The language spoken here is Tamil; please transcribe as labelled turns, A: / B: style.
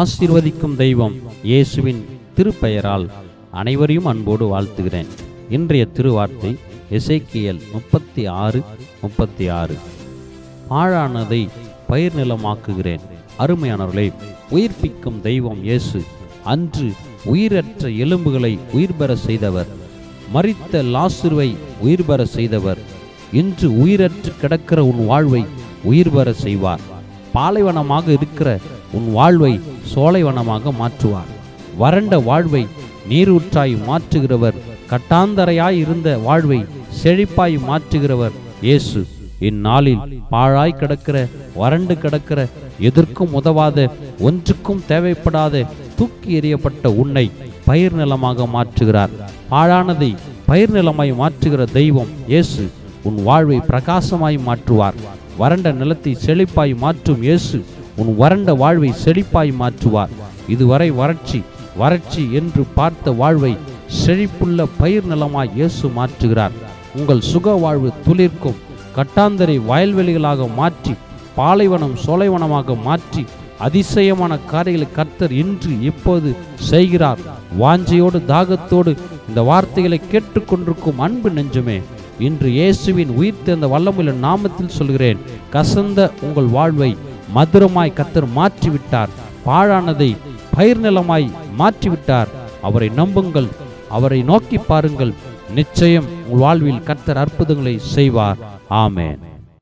A: ஆசீர்வதிக்கும் தெய்வம் இயேசுவின் திருப்பெயரால் அனைவரையும் அன்போடு வாழ்த்துகிறேன். இன்றைய திருவார்த்தை இசைக்கியல் முப்பத்தி ஆறு முப்பத்தி ஆறு ஆழானதை பயிர் நிலமாக்குகிறேன். அருமையானவர்களை உயிர்ப்பிக்கும் தெய்வம் இயேசு. அன்று உயிரற்ற எலும்புகளை உயிர் பெற செய்தவர். மறித்த லாசுருவை உயிர் பெற செய்தவர். இன்று உயிரற்று கிடக்கிற உன் வாழ்வை உயிர் பெற செய்வார். பாலைவனமாக இருக்கிற உன் வாழ்வை சோலைவனமாக மாற்றுவார். வறண்ட வாழ்வை நீரூற்றாய் மாற்றுகிறவர் கட்டாந்தரையாய் இருந்த வாழ்வை செழிப்பாய் மாற்றுகிறவர் இயேசு. இந்நாளில் பாழாய் கிடக்கிற வறண்டு கிடக்கிற எதற்கும் உதவாத ஒன்றுக்கும் தேவைப்படாத தூக்கி எறியப்பட்ட உன்னை பயிர் நிலமாக மாற்றுகிறார். பாழானதை பயிர் நிலமாய் மாற்றுகிற தெய்வம் இயேசு. உன் வாழ்வை பிரகாசமாய் மாற்றுவார். வறண்ட நிலத்தை செழிப்பாய் மாற்றும் இயேசு உன் வறண்ட வாழ்வை செழிப்பாய் மாற்றுவார். இதுவரை வறட்சி வறட்சி என்று பார்த்த வாழ்வை செழிப்புள்ள பயிர் நிலமாய் இயேசு மாற்றுகிறார். உங்கள் சுக வாழ்வு துளிர்க்கும் கட்டாந்தரை வயல்வெளிகளாக மாற்றி பாலைவனம் சோலைவனமாக மாற்றி அதிசயமான காரியங்களை கர்த்தர் இன்று இப்போது செய்கிறார். வாஞ்சையோடு தாகத்தோடு இந்த வார்த்தைகளை கேட்டுக்கொண்டிருக்கும் அன்பு நெஞ்சமே இன்று இயேசுவின் உயிர் தேர்ந்த வல்லமுள்ள நாமத்தில் சொல்கிறேன் கசந்த உங்கள் வாழ்வை மதுரமாய் கத்தர் மாற்றிவிட்டார் பாழானதை பயிர் நிலமாய் மாற்றிவிட்டார். அவரை நம்புங்கள் அவரை நோக்கி பாருங்கள். நிச்சயம் உங்கள் வாழ்வில் கத்தர் அற்புதங்களை செய்வார். ஆமேன்.